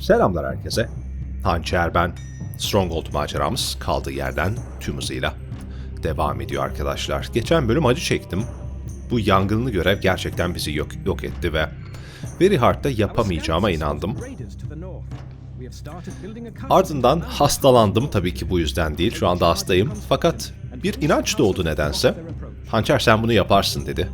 Selamlar herkese. Hançer ben. Stronghold maceramız kaldığı yerden tüm hızıyla devam ediyor arkadaşlar. Geçen bölüm acı çektim. Bu yangınlı görev gerçekten bizi yok, yok etti ve Very Hard'da yapamayacağıma inandım. Ardından hastalandım tabii ki bu yüzden değil. Şu anda hastayım. Fakat bir inanç doğdu nedense. Hançer sen bunu yaparsın dedi.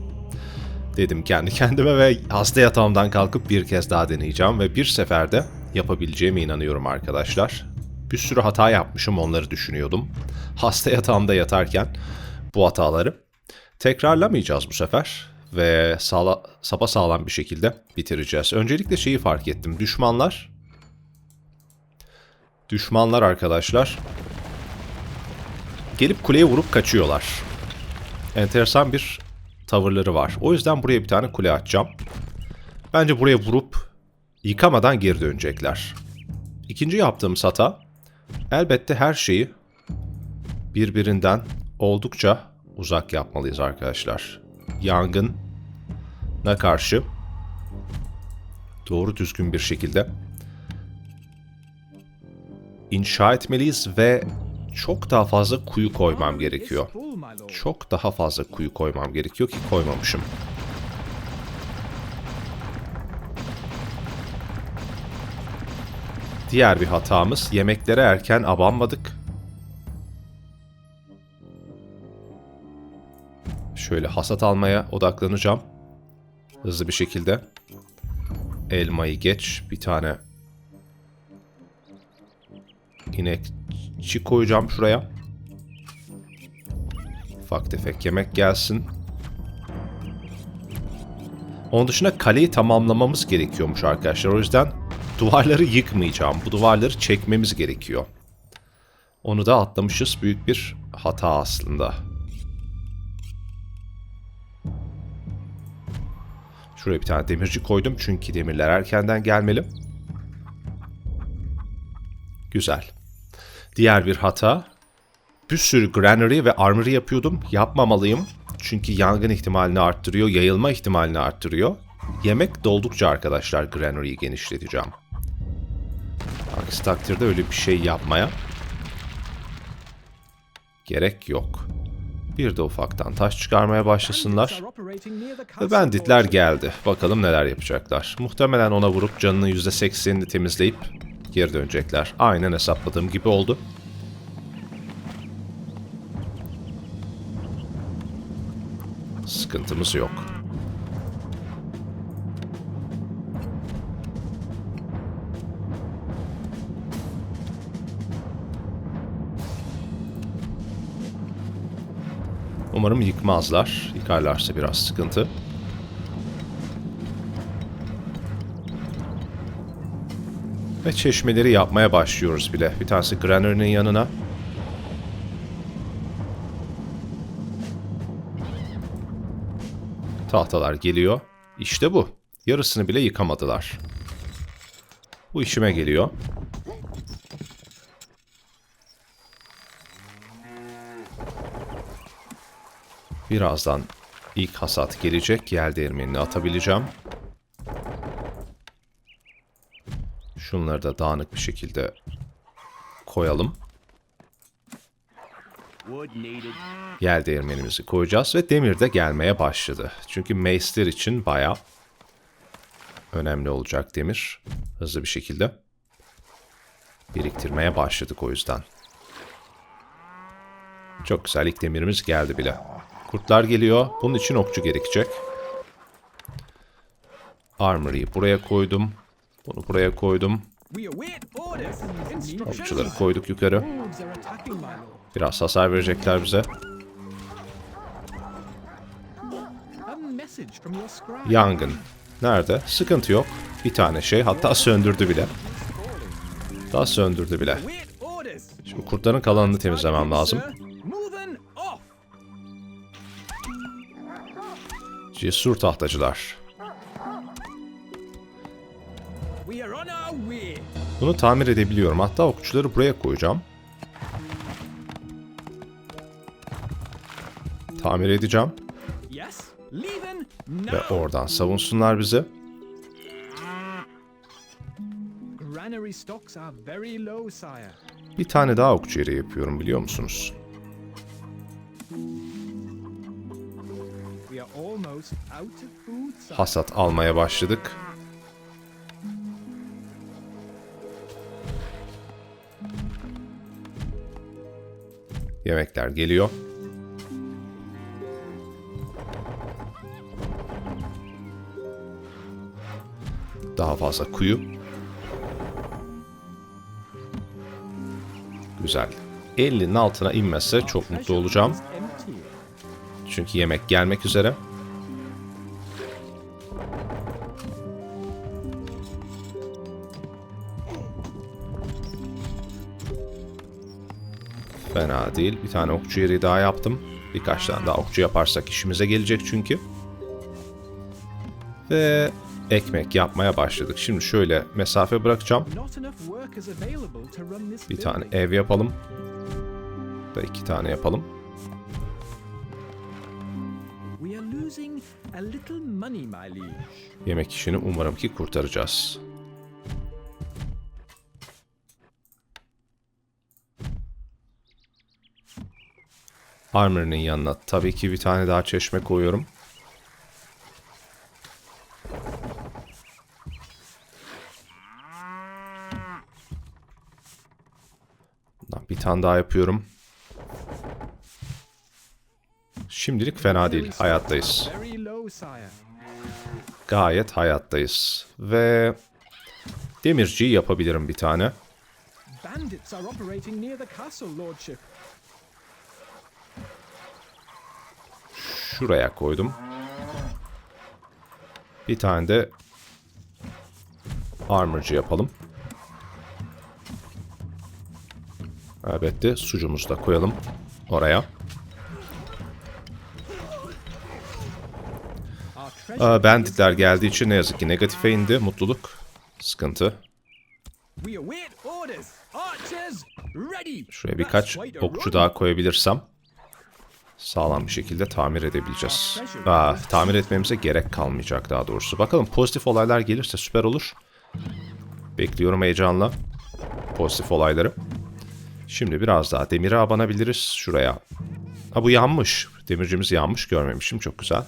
Dedim kendi kendime ve hasta yatağımdan kalkıp bir kez daha deneyeceğim ve bir seferde yapabileceğime inanıyorum arkadaşlar. Bir sürü hata yapmışım onları düşünüyordum. Hasta yatağımda yatarken bu hataları tekrarlamayacağız bu sefer ve sağla, sapa sağlam bir şekilde bitireceğiz. Öncelikle şeyi fark ettim. Düşmanlar Düşmanlar arkadaşlar gelip kuleye vurup kaçıyorlar. Enteresan bir tavırları var. O yüzden buraya bir tane kule açacağım. Bence buraya vurup yıkamadan geri dönecekler. İkinci yaptığım hata elbette her şeyi birbirinden oldukça uzak yapmalıyız arkadaşlar. Yangına karşı doğru düzgün bir şekilde inşa etmeliyiz ve çok daha fazla kuyu koymam gerekiyor. Çok daha fazla kuyu koymam gerekiyor ki koymamışım. Diğer bir hatamız yemeklere erken abanmadık. Şöyle hasat almaya odaklanacağım. Hızlı bir şekilde. Elmayı geç. Bir tane inekçi koyacağım şuraya. Ufak tefek yemek gelsin. Onun dışında kaleyi tamamlamamız gerekiyormuş arkadaşlar. O yüzden duvarları yıkmayacağım. Bu duvarları çekmemiz gerekiyor. Onu da atlamışız. Büyük bir hata aslında. Şuraya bir tane demirci koydum. Çünkü demirler erkenden gelmeli. Güzel. Diğer bir hata. Bir sürü granary ve armory yapıyordum. Yapmamalıyım. Çünkü yangın ihtimalini arttırıyor, yayılma ihtimalini arttırıyor. Yemek doldukça arkadaşlar granary'yi genişleteceğim. Aksi takdirde öyle bir şey yapmaya gerek yok. Bir de ufaktan taş çıkarmaya başlasınlar. Ve banditler geldi. Bakalım neler yapacaklar. Muhtemelen ona vurup canının %80'ini temizleyip geri dönecekler. Aynen hesapladığım gibi oldu. Sıkıntımız yok. Umarım yıkmazlar. Yıkarlarsa biraz sıkıntı. Ve çeşmeleri yapmaya başlıyoruz bile. Bir tanesi Granary'nin yanına. Tahtalar geliyor. İşte bu. Yarısını bile yıkamadılar. Bu işime geliyor. Birazdan ilk hasat gelecek. Yel değirmenini atabileceğim. Şunları da dağınık bir şekilde koyalım. Yel değirmenimizi koyacağız ve demir de gelmeye başladı. Çünkü mace'ler için baya önemli olacak demir. Hızlı bir şekilde biriktirmeye başladık o yüzden. Çok güzel ilk demirimiz geldi bile. Kurtlar geliyor. Bunun için okçu gerekecek. Armory'yi buraya koydum. Bunu buraya koydum. Okçuları koyduk yukarı. Biraz hasar verecekler bize. Yangın. Nerede? Sıkıntı yok. Bir tane şey. Hatta söndürdü bile. Daha söndürdü bile. Şimdi kurtların kalanını temizlemem lazım. Cesur tahtacılar. Bunu tamir edebiliyorum. Hatta okçuları buraya koyacağım. Tamir edeceğim. Ve oradan savunsunlar bizi. Bir tane daha okçu yeri yapıyorum biliyor musunuz? Hasat almaya başladık. Yemekler geliyor. Daha fazla kuyu. Güzel. 50'nin altına inmezse çok mutlu olacağım. Çünkü yemek gelmek üzere. Fena değil. Bir tane okçu yeri daha yaptım. Birkaç tane daha okçu yaparsak işimize gelecek çünkü. Ve ekmek yapmaya başladık. Şimdi şöyle mesafe bırakacağım. Bir tane ev yapalım. Da iki tane yapalım. We are losing a little money, my liege. Yemek işini umarım ki kurtaracağız. Armor'ın yanına tabii ki bir tane daha çeşme koyuyorum. Bir tane daha yapıyorum. Şimdilik fena değil. Hayattayız gayet hayattayız. Ve demirciyi yapabilirim bir tane. Şuraya koydum. Bir tane de armorcı yapalım. Elbette sucumuzu da koyalım oraya. Banditler geldiği için ne yazık ki negatife indi. Mutluluk. Sıkıntı. Şuraya birkaç okçu daha koyabilirsem sağlam bir şekilde tamir edebileceğiz. Aa, tamir etmemize gerek kalmayacak daha doğrusu. Bakalım pozitif olaylar gelirse süper olur. Bekliyorum heyecanla pozitif olayları. Şimdi biraz daha demire abanabiliriz şuraya. Ha bu yanmış. Demircimiz yanmış görmemişim. Çok güzel.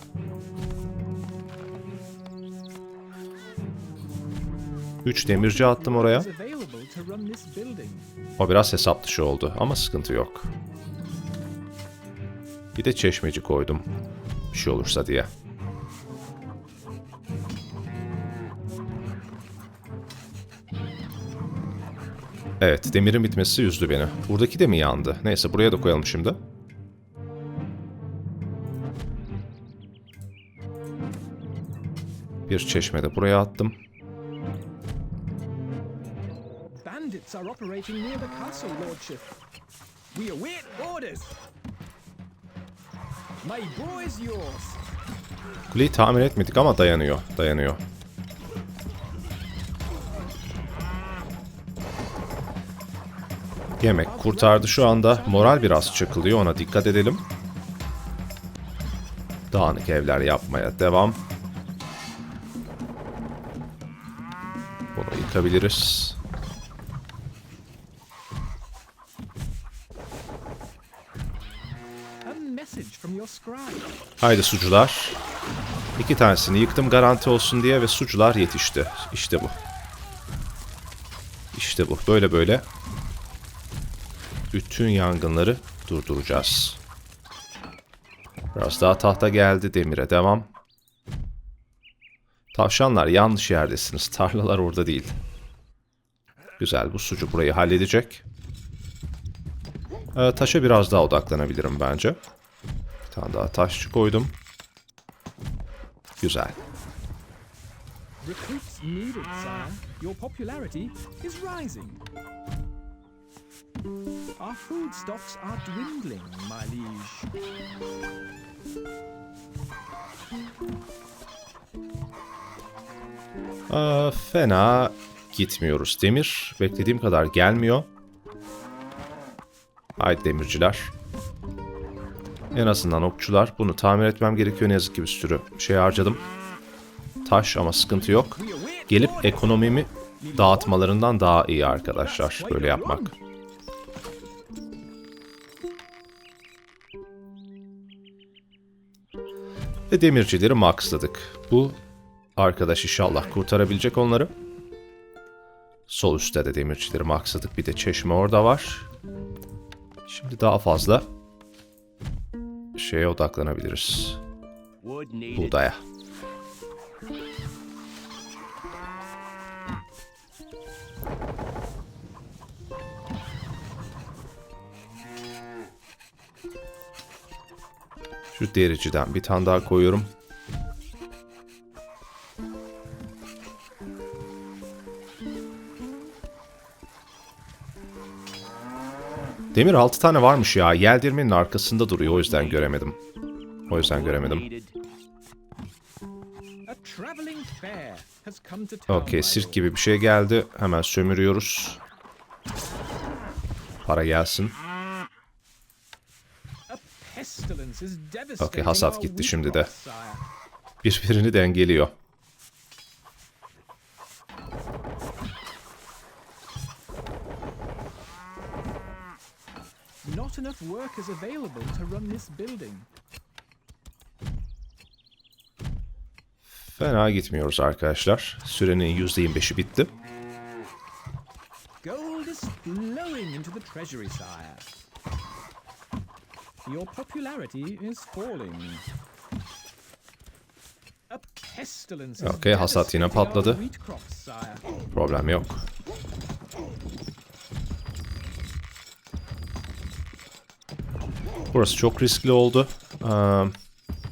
Üç demirci attım oraya. O biraz hesap dışı oldu ama sıkıntı yok. Bir de çeşmeci koydum. Bir şey olursa diye. Evet, demirin bitmesi üzdü beni. Buradaki de mi yandı? Neyse, buraya da koyalım şimdi. Bir çeşme de buraya attım. Bandits are operating near the castle, lordship. We await orders. My bow is yours. Kuleyi tamir etmedik ama dayanıyor. Dayanıyor. Yemek kurtardı şu anda. Moral biraz çakılıyor ona dikkat edelim. Dağınık evler yapmaya devam. Bunu yıkabiliriz. A message from your scribe. Haydi sucular. İki tanesini yıktım garanti olsun diye ve sucular yetişti. İşte bu. İşte bu. Böyle böyle bütün yangınları durduracağız. Biraz daha tahta geldi. Demire devam. Tavşanlar yanlış yerdesiniz. Tarlalar orada değil. Güzel. Bu sucu burayı halledecek. Ee, taşa biraz daha odaklanabilirim bence. Tane daha taşçı koydum. Güzel. Recruits needed, sire. Your popularity is rising. Our food stocks are dwindling, my liege. Aa, fena gitmiyoruz. Demir beklediğim kadar gelmiyor. Haydi demirciler. En azından okçular. Bunu tamir etmem gerekiyor. Ne yazık ki bir sürü şey harcadım. Taş ama sıkıntı yok. Gelip ekonomimi dağıtmalarından daha iyi arkadaşlar böyle yapmak. Ve demircileri maxladık. Bu arkadaş inşallah kurtarabilecek onları. Sol üstte de demircileri maxladık. Bir de çeşme orada var. Şimdi daha fazla şeye odaklanabiliriz. Buğdaya. Şu dericiden bir tane daha koyuyorum. Demir 6 tane varmış ya. Yeldirmenin arkasında duruyor. O yüzden göremedim. O yüzden göremedim. Okey sirk gibi bir şey geldi. Hemen sömürüyoruz. Para gelsin. Okey, hasat gitti şimdi de. Birbirini dengeliyor. Workers available to run this building. Fena gitmiyoruz arkadaşlar. Sürenin %25'i bitti. Gold is flowing into the treasury, sire. Your popularity is falling. Okey, hasat yine patladı. Problem yok. Burası çok riskli oldu. Ee,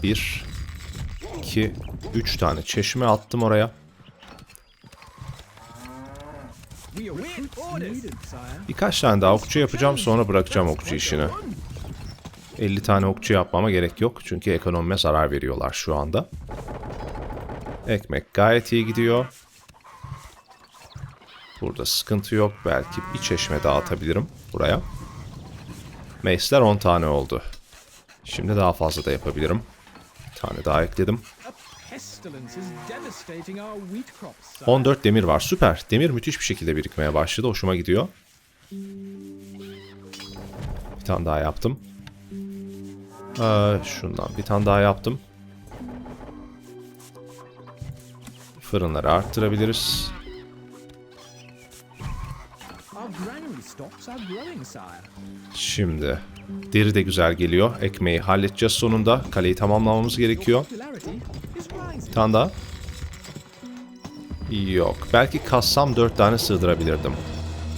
bir, iki, üç tane çeşme attım oraya. Birkaç tane daha okçu yapacağım sonra bırakacağım okçu işini. 50 tane okçu yapmama gerek yok çünkü ekonomime zarar veriyorlar şu anda. Ekmek gayet iyi gidiyor. Burada sıkıntı yok. Belki bir çeşme daha atabilirim buraya. Mace'ler 10 tane oldu. Şimdi daha fazla da yapabilirim. Bir tane daha ekledim. A pestilence is devastating our wheat crops, sire. 14 demir var. Süper. Demir müthiş bir şekilde birikmeye başladı. Hoşuma gidiyor. Bir tane daha yaptım. Ee, şundan bir tane daha yaptım. Fırınları arttırabiliriz. Şimdi deri de güzel geliyor. Ekmeği halledeceğiz sonunda. Kaleyi tamamlamamız gerekiyor. Bir tane daha. Yok. Belki kassam 4 tane sığdırabilirdim.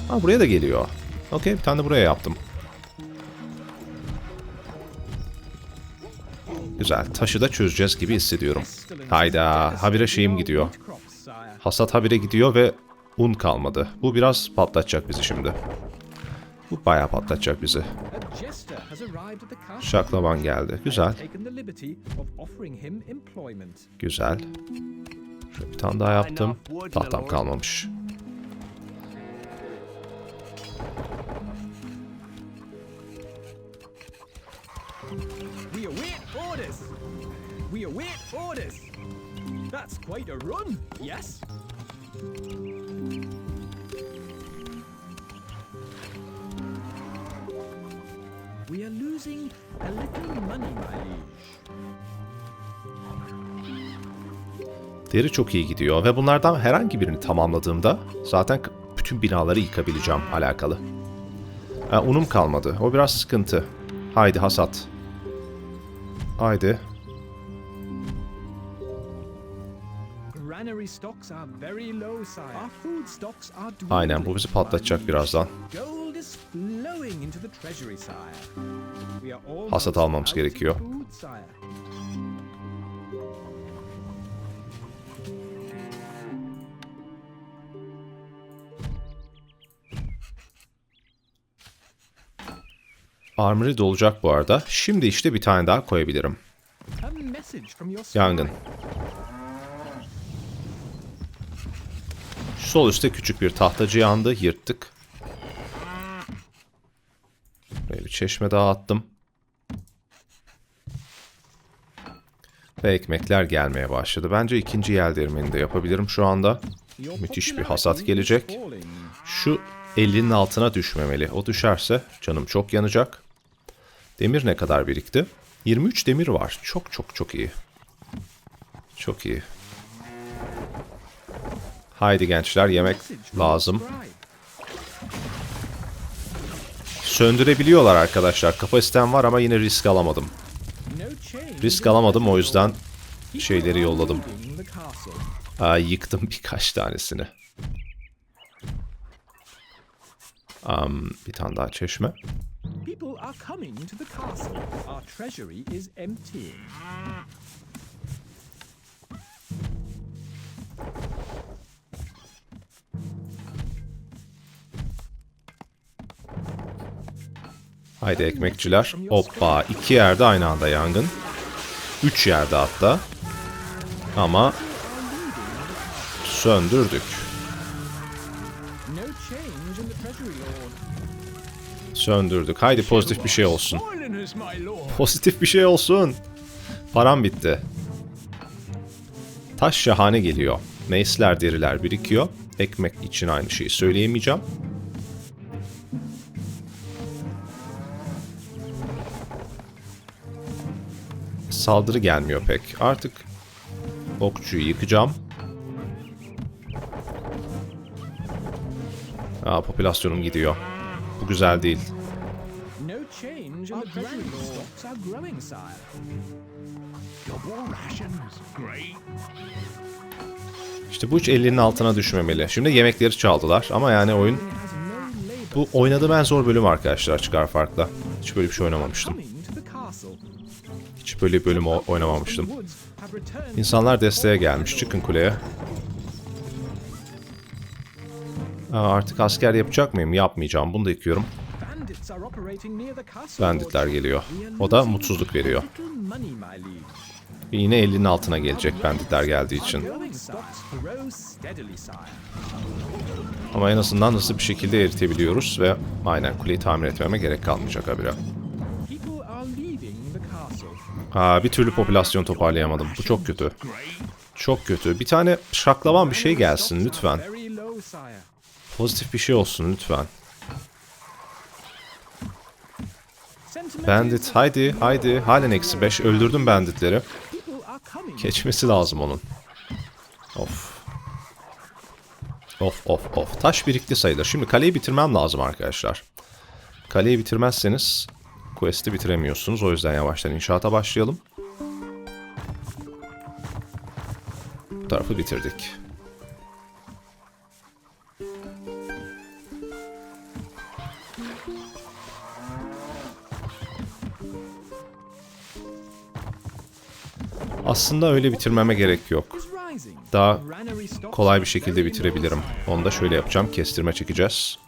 Ha buraya da geliyor. Okey bir tane de buraya yaptım. Güzel. Taşı da çözeceğiz gibi hissediyorum. Hayda. Habire şeyim gidiyor. Hasat habire gidiyor ve un kalmadı. Bu biraz patlatacak bizi şimdi. Bu bayağı patlatacak bizi. Şaklaban geldi. Güzel. Güzel. Şöyle bir tane daha yaptım. Tahtam kalmamış. We await orders. That's quite a run, yes? We are losing a little money, my liege. Deri çok iyi gidiyor ve bunlardan herhangi birini tamamladığımda zaten bütün binaları yıkabileceğim alakalı. Ha, unum kalmadı. O biraz sıkıntı. Haydi hasat. Haydi. Aynen bu bizi patlatacak birazdan. Hasat almamız gerekiyor. Armory dolacak bu arada. Şimdi işte bir tane daha koyabilirim. Yangın. scribe. Şu sol üstte küçük bir tahtacı yandı. Yırttık. Böyle bir çeşme daha attım. Ve ekmekler gelmeye başladı. Bence ikinci yel değirmenini de yapabilirim şu anda. Müthiş bir hasat gelecek. Şu 50'nin altına düşmemeli. O düşerse canım çok yanacak. Demir ne kadar birikti? 23 demir var. Çok çok çok iyi. Çok iyi. Haydi gençler yemek lazım. Söndürebiliyorlar arkadaşlar. Kapasitem var ama yine risk alamadım. Risk alamadım o yüzden şeyleri yolladım. Aa, yıktım birkaç tanesini. Am, bir tane daha çeşme. People. Haydi ekmekçiler. Hoppa iki yerde aynı anda yangın. Üç yerde hatta. Ama söndürdük. Söndürdük. Haydi pozitif bir şey olsun. Pozitif bir şey olsun. Param bitti. Taş şahane geliyor. Meysler deriler birikiyor. Ekmek için aynı şeyi söyleyemeyeceğim. Saldırı gelmiyor pek. Artık okçuyu yıkacağım. Aa, popülasyonum gidiyor. Bu güzel değil. İşte bu hiç 50'nin altına düşmemeli. Şimdi yemekleri çaldılar ama yani oyun bu oynadığım en zor bölüm arkadaşlar çıkar farkla. Hiç böyle bir şey oynamamıştım. Hiç böyle bölüm oynamamıştım. İnsanlar desteğe gelmiş. Çıkın kuleye. Aa, artık asker yapacak mıyım? Yapmayacağım. Bunu da yıkıyorum. Banditler geliyor. O da mutsuzluk veriyor. Yine 50'nin altına gelecek banditler geldiği için. Ama en azından hızlı bir şekilde eritebiliyoruz ve aynen kuleyi tamir etmeme gerek kalmayacak habire. Aa, bir türlü popülasyon toparlayamadım. Bu çok kötü. Çok kötü. Bir tane şaklavan bir şey gelsin lütfen. Pozitif bir şey olsun lütfen. Bandit haydi haydi. Halen eksi 5. Öldürdüm banditleri. Geçmesi lazım onun. Of. Of of of. Taş birikti sayılır. Şimdi kaleyi bitirmem lazım arkadaşlar. Kaleyi bitirmezseniz quest'i bitiremiyorsunuz. O yüzden yavaştan inşaata başlayalım. Bu tarafı bitirdik. Aslında öyle bitirmeme gerek yok. Daha kolay bir şekilde bitirebilirim. Onu da şöyle yapacağım. Kestirme çekeceğiz.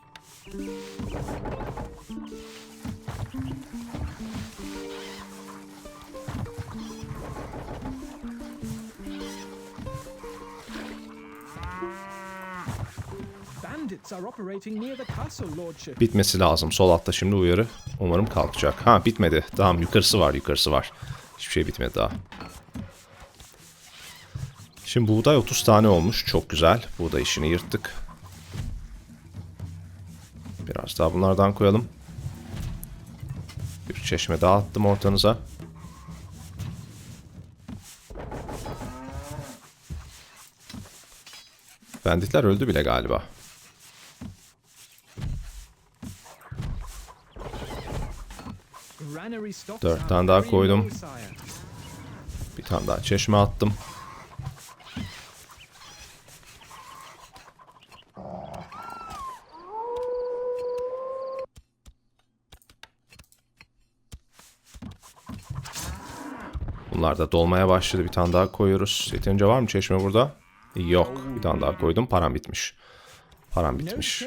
Bitmesi lazım. Sol altta şimdi uyarı. Umarım kalkacak. Ha bitmedi. Tamam yukarısı var yukarısı var. Hiçbir şey bitmedi daha. Şimdi buğday 30 tane olmuş. Çok güzel. Buğday işini yırttık. Biraz daha bunlardan koyalım. Bir çeşme daha attım ortanıza. Banditler öldü bile galiba. Granary stocks Dört tane daha koydum. Bir tane daha çeşme attım. Bunlar da dolmaya başladı. Bir tane daha koyuyoruz. Yeterince var mı çeşme burada? Yok. Bir tane daha koydum. Param bitmiş. Param bitmiş.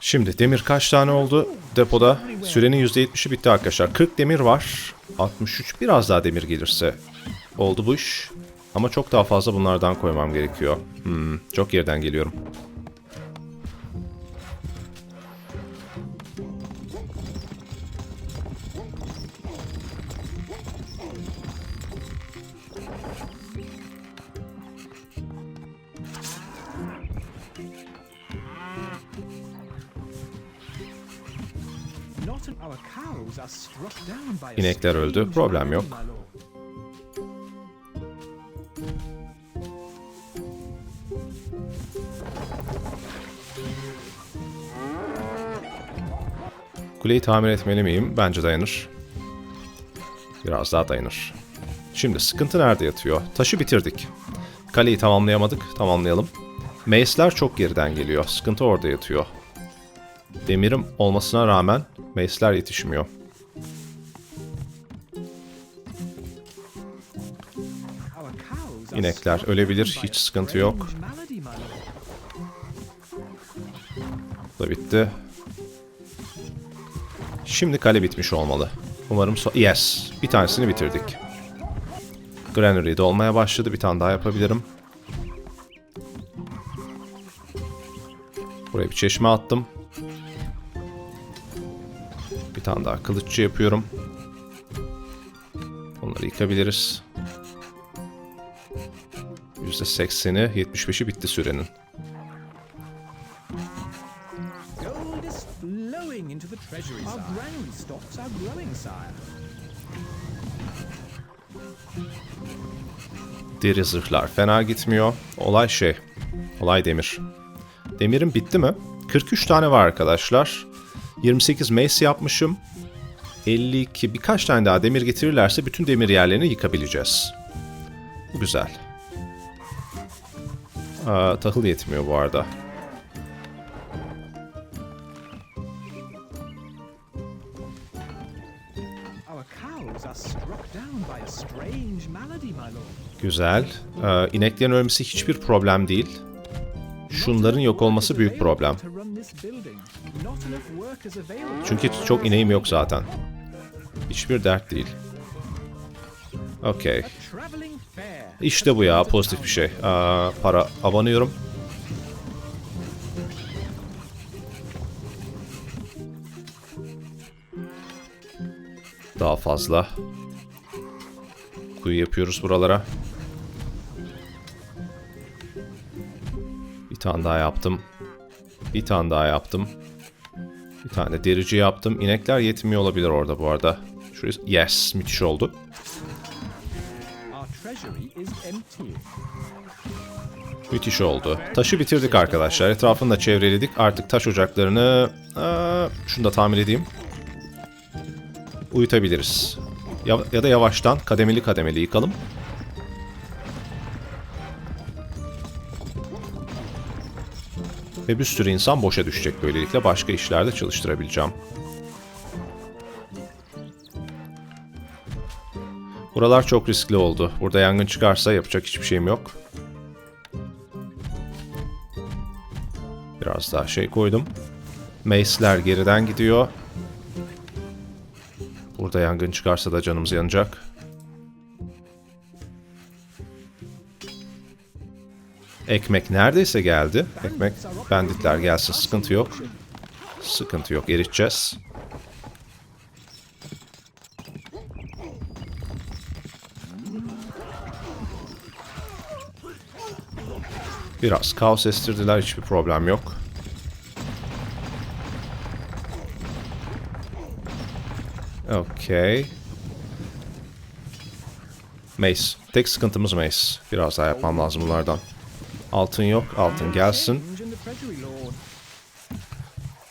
Şimdi demir kaç tane oldu depoda? Sürenin %70'i bitti arkadaşlar. 40 demir var. 63 biraz daha demir gelirse oldu bu iş. Ama çok daha fazla bunlardan koymam gerekiyor. Hmm, çok yerden geliyorum. İnekler öldü, problem yok. Kuleyi tamir etmeli miyim? Bence dayanır. Biraz daha dayanır. Şimdi sıkıntı nerede yatıyor? Taşı bitirdik. Kaleyi tamamlayamadık. Tamamlayalım. Mace'ler çok geriden geliyor. Sıkıntı orada yatıyor. Demirim olmasına rağmen Mace'ler yetişmiyor. İnekler ölebilir, hiç sıkıntı yok. Bu da bitti. Şimdi kale bitmiş olmalı. Umarım so Yes. Bir tanesini bitirdik. Granary dolmaya başladı. Bir tane daha yapabilirim. Buraya bir çeşme attım. Bir tane daha kılıççı yapıyorum. Bunları yıkabiliriz. %80'i, 75'i bitti sürenin. Deri zırhlar fena gitmiyor. Olay şey. Olay demir. Demirim bitti mi? 43 tane var arkadaşlar. 28 mace yapmışım. 52 birkaç tane daha demir getirirlerse bütün demir yerlerini yıkabileceğiz. Bu güzel. Aa, tahıl yetmiyor bu arada. Güzel. Ee, ineklerin ölmesi hiçbir problem değil. Şunların yok olması büyük problem. Çünkü çok ineğim yok zaten. Hiçbir dert değil. Okey. İşte bu ya pozitif bir şey. Aa, para abanıyorum. Daha fazla. Kuyu yapıyoruz buralara. Bir tane daha yaptım. Bir tane daha yaptım. Bir tane derici yaptım. İnekler yetmiyor olabilir orada bu arada. Şuraya... Yes, müthiş oldu. Müthiş oldu. Taşı bitirdik arkadaşlar. Etrafını da çevreledik. Artık taş ocaklarını... Aa, şunu da tamir edeyim. Uyutabiliriz. Ya, ya da yavaştan kademeli kademeli yıkalım. Ve bir sürü insan boşa düşecek böylelikle. Başka işlerde çalıştırabileceğim. Buralar çok riskli oldu. Burada yangın çıkarsa yapacak hiçbir şeyim yok. Biraz daha şey koydum. Mace'ler geriden gidiyor. Burada yangın çıkarsa da canımız yanacak. Ekmek neredeyse geldi. Ekmek banditler gelsin sıkıntı yok. Sıkıntı yok eriteceğiz. Biraz kaos estirdiler hiçbir problem yok. Okey. Mace. Tek sıkıntımız Mace. Biraz daha yapmam lazım bunlardan. Altın yok. Altın gelsin.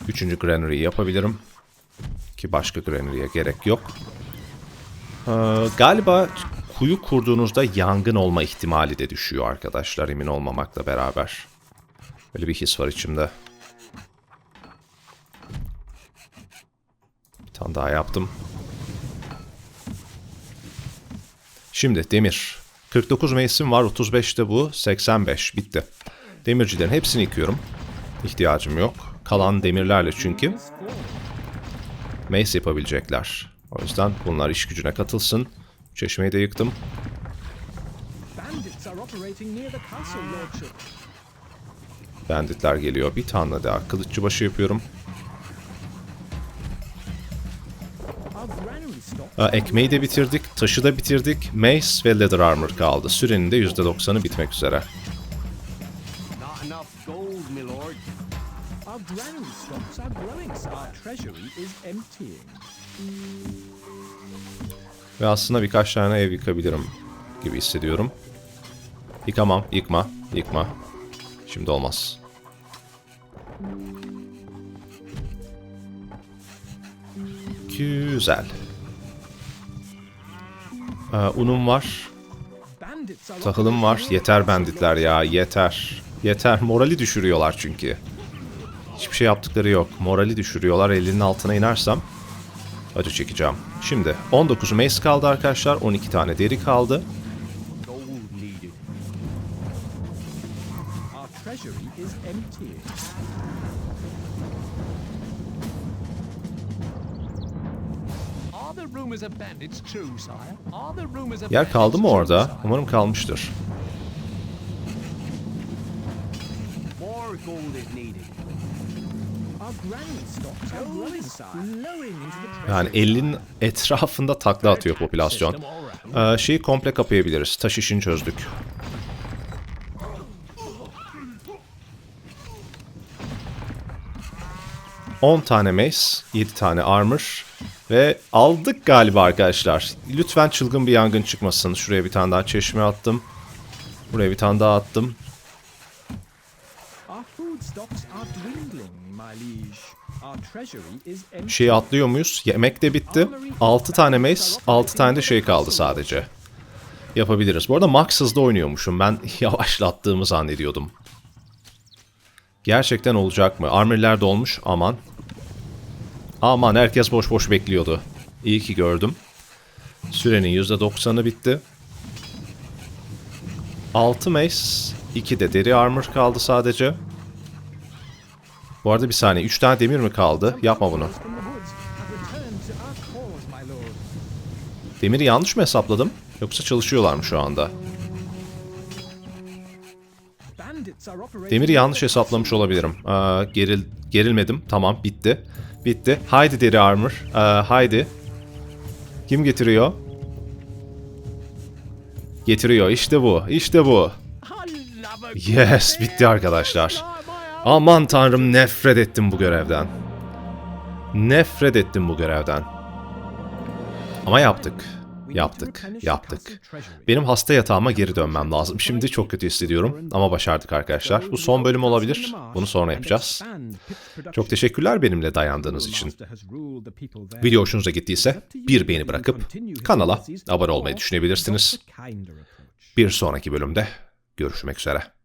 Üçüncü granary'i yapabilirim. Ki başka granary'e gerek yok. Ee, galiba kuyu kurduğunuzda yangın olma ihtimali de düşüyor arkadaşlar emin olmamakla beraber. Böyle bir his var içimde. Bir tane daha yaptım. Şimdi demir. 49 mevsim var 35 de bu 85 bitti. Demircilerin hepsini yıkıyorum. İhtiyacım yok. Kalan demirlerle çünkü mace yapabilecekler. O yüzden bunlar iş gücüne katılsın. Çeşmeyi de yıktım. Banditler geliyor. Bir tane daha kılıççı başı yapıyorum. Ekmeği de bitirdik. Taşı da bitirdik. Mace ve leather armor kaldı. Sürenin de %90'ı bitmek üzere. Our granary stocks are growing, sire. Our treasury is emptying. Ve aslında birkaç tane ev yıkabilirim gibi hissediyorum. Yıkamam, yıkma, yıkma. Şimdi olmaz. Güzel. Ee, unum var, tahılım var. Yeter banditler ya, yeter. Yeter, morali düşürüyorlar çünkü. Hiçbir şey yaptıkları yok. Morali düşürüyorlar. Elinin altına inersem acı çekeceğim. Şimdi 19 mace kaldı arkadaşlar. 12 tane deri kaldı. Yer kaldı mı orada? Umarım kalmıştır. Yani treasury. 50'nin etrafında takla atıyor popülasyon. Ee, şeyi komple kapayabiliriz. Taş işini çözdük. ...10 tane mace, 7 tane armor... ...ve aldık galiba arkadaşlar. Lütfen çılgın bir yangın çıkmasın. Şuraya bir tane daha çeşme attım. Buraya bir tane daha attım. Şeyi atlıyor muyuz? Yemek de bitti. 6 tane mace, 6 tane de şey kaldı sadece. Yapabiliriz. Bu arada max hızda oynuyormuşum. Ben yavaşlattığımı zannediyordum. Gerçekten olacak mı? Armor'ler dolmuş. Aman. Aman herkes boş boş bekliyordu. İyi ki gördüm. Sürenin %90'ı bitti. 6 mace, 2 de deri armor kaldı sadece. Bu arada bir saniye. 3 tane demir mi kaldı? Yapma bunu. Demiri yanlış mı hesapladım? Yoksa çalışıyorlar mı şu anda? Demiri yanlış hesaplamış olabilirim. Aa, geril, gerilmedim. Tamam bitti. Bitti. Haydi deri armor. Aa, haydi. Kim getiriyor? Getiriyor. İşte bu. İşte bu. Yes bitti arkadaşlar. Aman tanrım nefret ettim bu görevden. Nefret ettim bu görevden. Ama yaptık. Yaptık. Yaptık. Benim hasta yatağıma geri dönmem lazım. Şimdi çok kötü hissediyorum ama başardık arkadaşlar. Bu son bölüm olabilir. Bunu sonra yapacağız. Çok teşekkürler benimle dayandığınız için. Video hoşunuza gittiyse bir beğeni bırakıp kanala abone olmayı düşünebilirsiniz. Bir sonraki bölümde görüşmek üzere.